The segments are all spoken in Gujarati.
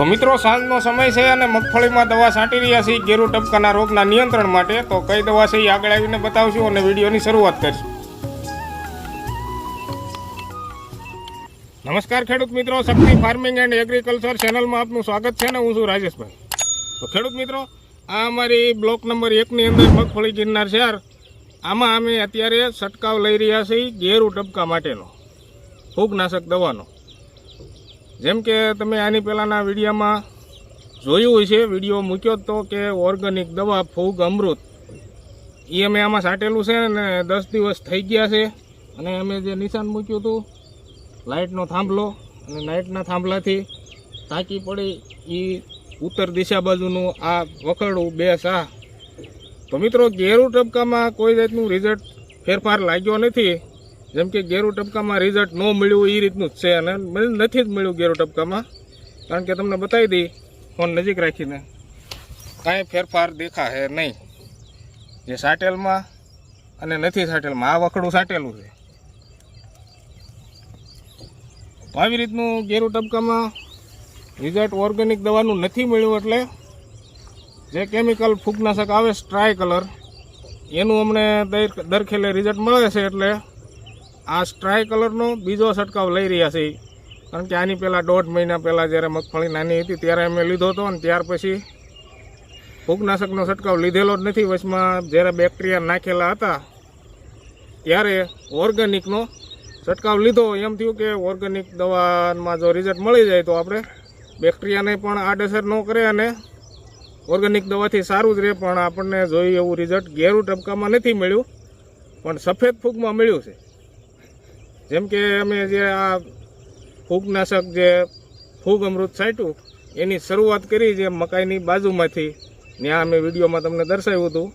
તો મિત્રો, સાંજનો સમય છે અને મગફળીમાં દવા છાંટી રહ્યા છીએ. ગેરુ ટપકાના રોગના નિયંત્રણ માટે તો કઈ દવા છે એ આગળ આવીને બતાવશું અને વિડીયોની શરૂઆત કરીશું. નમસ્કાર ખેડૂત મિત્રો, શક્તિ ફાર્મિંગ એન્ડ એગ્રીકલ્ચર ચેનલમાં આપનું સ્વાગત છે ને હું છું રાજેશભાઈ. તો ખેડૂત મિત્રો, આ અમારી બ્લોક નંબર એકની અંદર મગફળી ગિરનાર શહેર. આમાં અમે અત્યારે છંટકાવ લઈ રહ્યા છીએ ગેરુ ટપકા માટેનો, ફૂગનાશક દવાનો. જેમ કે તમે આની પહેલાંના વિડીયોમાં જોયું હોય છે વીડિયો મૂક્યો તો કે ઓર્ગેનિક દવા, ફૂગ, અમૃત એ અમે આમાં સાટેલું છે ને દસ દિવસ થઈ ગયા છે. અને અમે જે નિશાન મૂક્યું હતું, લાઇટનો થાંભલો, અને લાઇટના થાંભલાથી તાકી પડી એ ઉત્તર દિશા બાજુનું આ વખરડું બે સા તો મિત્રો, ગેરુ ટપકામાં કોઈ જાતનું રિઝલ્ટ ફેરફાર લાગ્યો નથી. જેમ કે ગેરુ ટપકામાં રિઝલ્ટ ન મળ્યું એ રીતનું જ છે અને નથી જ મળ્યું ગેરુ ટપકામાં. કારણ કે તમને બતાવી દઈ ફોન નજીક રાખીને. કાંઈ ફેરફાર દેખાશે નહીં. જે સાટેલમાં અને નથી સાટેલમાં, આ વખડું સાટેલું છે. આવી રીતનું ગેરુ ટપકામાં રિઝલ્ટ ઓર્ગેનિક દવાનું નથી મળ્યું એટલે જે કેમિકલ ફૂગનાશક આવે સ્ટ્રાય કલર એનું અમને દર દરખેલે રિઝલ્ટ મળે છે એટલે આ સ્ટ્રાય કલરનો બીજો છંટકાવ લઈ રહ્યા છે. કારણ કે આની પહેલાં દોઢ મહિના પહેલાં જ્યારે મગફળી નાની હતી ત્યારે અમે લીધો હતો અને ત્યાર પછી ફૂગનાશકનો છંટકાવ લીધેલો જ નથી. વચમાં જ્યારે બેક્ટેરિયા નાખેલા હતા ત્યારે ઓર્ગેનિકનો છંટકાવ લીધો. એમ થયું કે ઓર્ગેનિક દવામાં જો રિઝલ્ટ મળી જાય તો આપણે બેક્ટેરિયાને પણ આડઅસર ન કરે અને ઓર્ગેનિક દવાથી સારું જ રહે. પણ આપણને જોઈએ એવું રિઝલ્ટ ઘેરું ટપકામાં નથી મળ્યું, પણ સફેદ ફૂગમાં મળ્યું છે. જેમ કે અમે જે આ ફૂગનાશક જે ફૂગ અમૃત છાંટ્યું, એની શરૂઆત કરી જે મકાઈની બાજુમાંથી. ત્યાં અમે વિડીયોમાં તમને દર્શાવ્યું હતું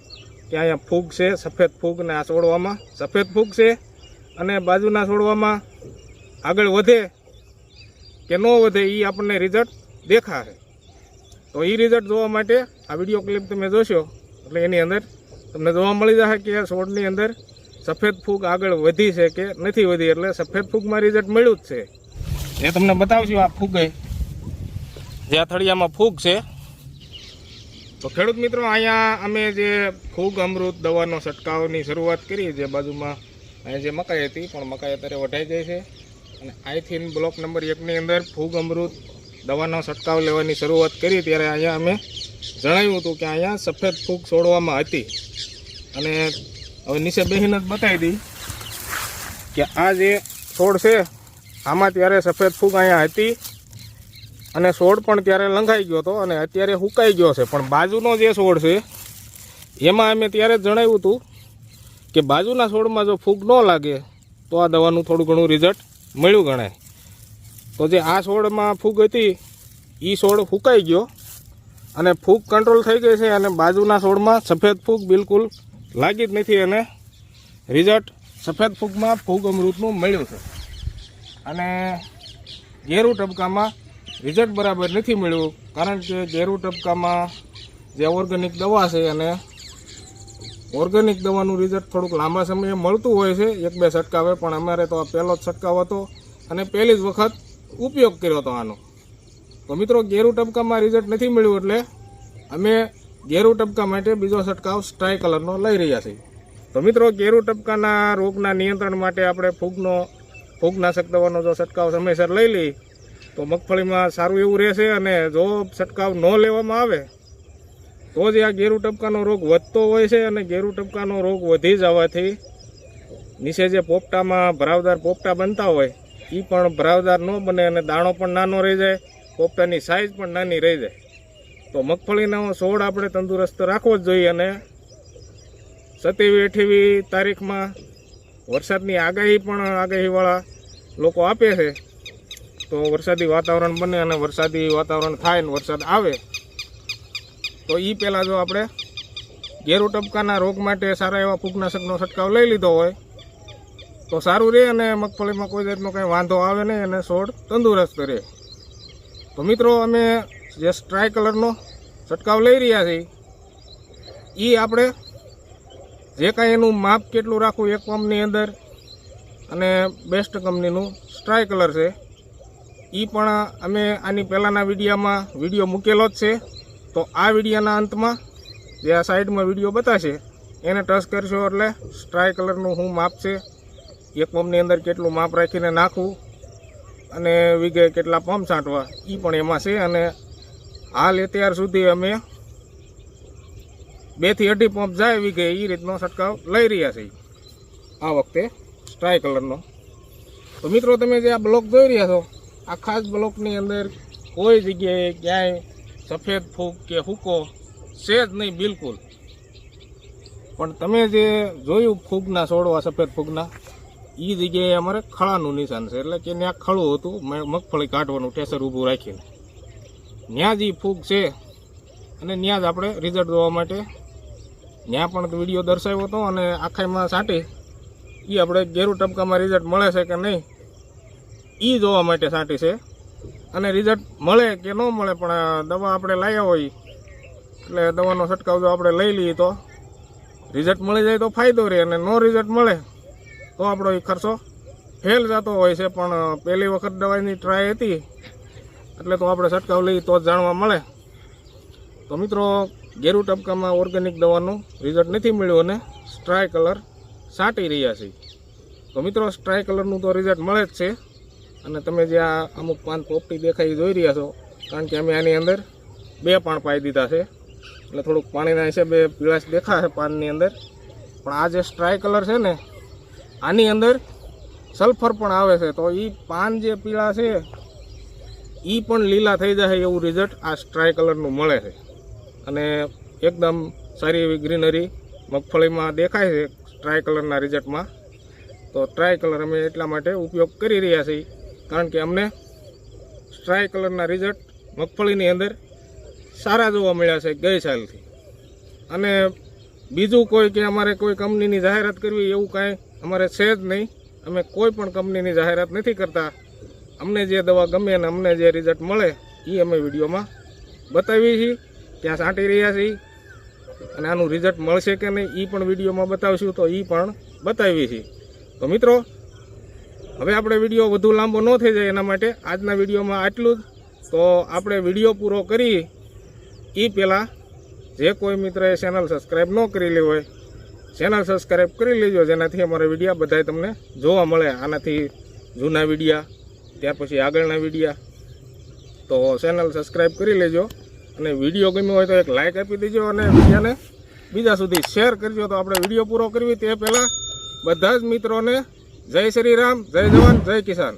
કે અહીંયા ફૂગ છે, સફેદ ફૂગ ને આ છોડવામાં. સફેદ ફૂગ છે અને બાજુના છોડવામાં આગળ વધે કે ન વધે એ આપણને રિઝલ્ટ દેખાશે. તો એ રિઝલ્ટ જોવા માટે આ વીડિયો ક્લિપ તમે જોશો, એટલે એની અંદર તમને જોવા મળી જશે કે છોડની અંદર સફેદ ફૂગ આગળ વધી છે કે નથી વધી એટલે સફેદ ફૂગમાં રિઝલ્ટ મળ્યું જ છે. એ તમને બતાવશું આ ફૂગ જે અથડિયામાં ફૂગ છે. તો ખેડૂત મિત્રો, અહીંયા અમે જે ફૂગ, અમૃત, દવાનો છંટકાવની શરૂઆત કરી, જે બાજુમાં અહીંયા જે મકાઈ હતી, પણ મકાઈ અત્યારે વઢાઈ જાય છે. અને આઈથી બ્લોક નંબર એકની અંદર ફૂગ, અમૃત, દવાનો છંટકાવ લેવાની શરૂઆત કરી, ત્યારે અહીંયા અમે જણાવ્યું હતું કે અહીંયા સફેદ ફૂગ છોડવામાં હતી. અને હવે નીચે બેસીને જ બતાવી દી કે આ જે છોડ છે, આમાં ત્યારે સફેદ ફૂગ અહીંયા હતી અને છોડ પણ ત્યારે લંઘાઈ ગયો હતો અને અત્યારે સુકાઈ ગયો છે. પણ બાજુનો જે છોડ છે, એમાં અમે ત્યારે જણાવ્યું હતું કે બાજુના છોડમાં જો ફૂગ ન લાગે, તો આ દવાનું થોડું ઘણું રિઝલ્ટ મળ્યું ગણાય. તો જે આ છોડમાં ફૂગ હતી એ છોડ ફૂંકાઈ ગયો અને ફૂગ કંટ્રોલ થઈ ગઈ છે અને બાજુના છોડમાં સફેદ ફૂગ બિલકુલ લાગી જ નથી અને રિઝલ્ટ સફેદ ફૂગમાં ફૂગ અમૃતનું મળ્યું છે. અને ગેરુ ટપકામાં રિઝલ્ટ બરાબર નથી મળ્યું, કારણ કે ગેરુ ટપકામાં જે ઓર્ગેનિક દવા છે અને ઓર્ગેનિક દવાનું રિઝલ્ટ થોડુંક લાંબા સમયે મળતું હોય છે, એક બે છંટકાવે, પણ અમારે તો આ પહેલો જ છંટકાવ હતો અને પહેલી જ વખત ઉપયોગ કર્યો હતો આનો. તો મિત્રો, ગેરુ ટપકામાં રિઝલ્ટ નથી મળ્યું એટલે અમે ગેરુ ટપકા માટે બીજો છંટકાવ સ્ટ્રાય કલરનો લઈ રહ્યા છીએ તો મિત્રો, ગેરુ ટપકાના રોગના નિયંત્રણ માટે આપણે ફૂગનો, ફૂગનાશક દવાનો જો છંટકાવ સમયસર લઈ લઈ તો મગફળીમાં સારું એવું રહેશે અને જો છંટકાવ ન લેવામાં આવે, તો જ આ ગેરુ ટપકાનો રોગ વધતો હોય છે અને ગેરુ ટપકાનો રોગ વધી જવાથી નીચે જે પોપટામાં ભરાવદાર પોપટા બનતા હોય એ પણ ભરાવદાર ન બને અને દાણો પણ નાનો રહી જાય, પોપટાની સાઇઝ પણ નાની રહી જાય. તો મગફળીનો છોડ આપણે તંદુરસ્ત રાખવો જ જોઈએ અને સત્યાવી અઠ્યાવી તારીખમાં વરસાદની આગાહી પણ આગાહીવાળા લોકો આપે છે. તો વરસાદી વાતાવરણ બને અને વરસાદી વાતાવરણ થાય ને વરસાદ આવે. તો એ પહેલાં જો આપણે ગેરુ ટપકાના રોગ માટે સારા એવા ફૂગનાશકનો છંટકાવ લઈ લીધો હોય, તો સારું રહે અને મગફળીમાં કોઈ જાતનો કંઈ વાંધો આવે નહીં અને છોડ તંદુરસ્ત રહે. તો મિત્રો, અમે જે સ્ટ્રાય કલરનો છંટકાવ લઈ રહ્યા છીએ એ આપણે જે કાંઈ એનું માપ કેટલું રાખવું એક પંપની અંદર અને બેસ્ટ કંપનીનું સ્ટ્રાય કલર છે. એ પણ અમે આની પહેલાંના વિડીયામાં વીડિયો મૂકેલો જ છે. તો આ વિડીયાના અંતમાં જે આ સાઈડમાં વીડિયો બતાવશે એને ટચ કરશો એટલે સ્ટ્રાય કલરનું શું માપ છે એક પંપની અંદર કેટલું માપ રાખીને નાખવું અને વીઘે કેટલા પંપ છાંટવા એ પણ એમાં છે અને હાલ અત્યાર સુધી અમે બેથી અઢી પંપ જાય વીઘે એ રીતનો છંટકાવ લઈ રહ્યા છીએ. આ વખતે સ્ટ્રાય કલરનો. તો મિત્રો તમે જે આ બ્લોક જોઈ રહ્યા છો, આ ખાસ બ્લોકની અંદર કોઈ જગ્યાએ ક્યાંય સફેદ ફૂગ કે હુકો છે જ નહીં બિલકુલ. પણ તમે જે જોયું ફૂગના છોડવા, સફેદ ફૂગના એ જગ્યાએ અમારે ખળાનું નિશાન છે. એટલે કે ત્યાં ખળું હતું મગફળી કાઢવાનું ટેસર ઊભું રાખીને. ત્યાં જ ફૂગ છે. અને ત્યાં જ આપણે રિઝલ્ટ જોવા માટે ત્યાં પણ વીડિયો દર્શાવ્યો હતો અને આખાઈમાં સાંટી. એ આપણે ગેરુ ટપકામાં રિઝલ્ટ મળે છે કે નહીં એ જોવા માટે સાંટી છે. અને રિઝલ્ટ મળે કે ન મળે પણ દવા આપણે લાવ્યા હોય, એટલે દવાનો છંટકાવ જો આપણે લઈ લઈએ તો રિઝલ્ટ મળી જાય તો ફાયદો રહે અને નો રિઝલ્ટ મળે તો આપણો એ ખર્ચો ફેલ જતો હોય છે. પણ પહેલી વખત દવાની ટ્રાય હતી. એટલે તો આપણે છંટકાવ લઈએ, તો જ જાણવા મળે. તો મિત્રો, ગેરુ ટપકામાં ઓર્ગેનિક દવાનું રિઝલ્ટ નથી મળ્યું અને સ્ટ્રાય કલર છાંટી રહ્યા છે. તો મિત્રો સ્ટ્રાય કલરનું તો રિઝલ્ટ મળે જ છે. અને તમે જે આ અમુક પાન પોપટી દેખાય જોઈ રહ્યા છો, કારણ કે અમે આની અંદર બે પાન પાઈ દીધા છે. એટલે થોડુંક પાણીના હિસાબે પીળાશ દેખાશે પાનની અંદર. પણ આ જે સ્ટ્રાય કલર છે ને, આની અંદર સલ્ફર પણ આવે છે. તો એ પાન જે પીળા છે એ પણ લીલા થઈ જાય એવું રિઝલ્ટ આ સ્ટ્રાય કલરનું મળે છે. અને એકદમ સારી એવી ગ્રીનરી મગફળીમાં દેખાય છે ટ્રાય કલરના રિઝલ્ટમાં તો ટ્રાય કલર અમે એટલા માટે ઉપયોગ કરી રહ્યા છીએ, કારણ કે અમને સ્ટ્રાય કલરના રિઝલ્ટ મગફળીની અંદર સારા જોવા મળ્યા છે ગઈ સાલથી. અને બીજું કોઈ કે અમારે કોઈ કંપનીની જાહેરાત કરવી એવું કાંઈ અમારે છે જ નહીં. અમે કોઈ પણ કંપનીની જાહેરાત નથી કરતા. અમને જે દવા ગમે અને અમને જે રિઝલ્ટ મળે એ અમે વિડીયોમાં બતાવીએ છીએ. ત્યાં સાંટી રહ્યા છીએ. અને આનું રિઝલ્ટ મળશે કે નહીં એ પણ વિડીયોમાં બતાવીશું, તો એ પણ બતાવીએ છીએ. તો મિત્રો, હવે આપણે વીડિયો વધુ લાંબો ન થઈ જાય એના માટે આજના વિડીયોમાં આટલું જ. તો આપણે વીડિયો પૂરો કરી એ પહેલાં જે કોઈ મિત્રએ ચેનલ સબસ્ક્રાઈબ ન કરેલી હોય, ચેનલ સબસ્ક્રાઈબ કરી લેજો, જેનાથી અમારા વિડીયા બધાય તમને જોવા મળે. આનાથી જૂના વિડીયા ત્યાર પછી આગળના વિડીયા. તો ચેનલ સબસ્ક્રાઈબ કરી લેજો અને વીડિયો ગમ્યો હોય તો એક લાઇક આપી દેજો અને વિડીયાને બીજા સુધી શેર કરજો. તો આપણે વીડિયો પૂરો કરવી તે પહેલાં બધા જ મિત્રોને જય શ્રી રામ, જય જવાન, જય કિસાન.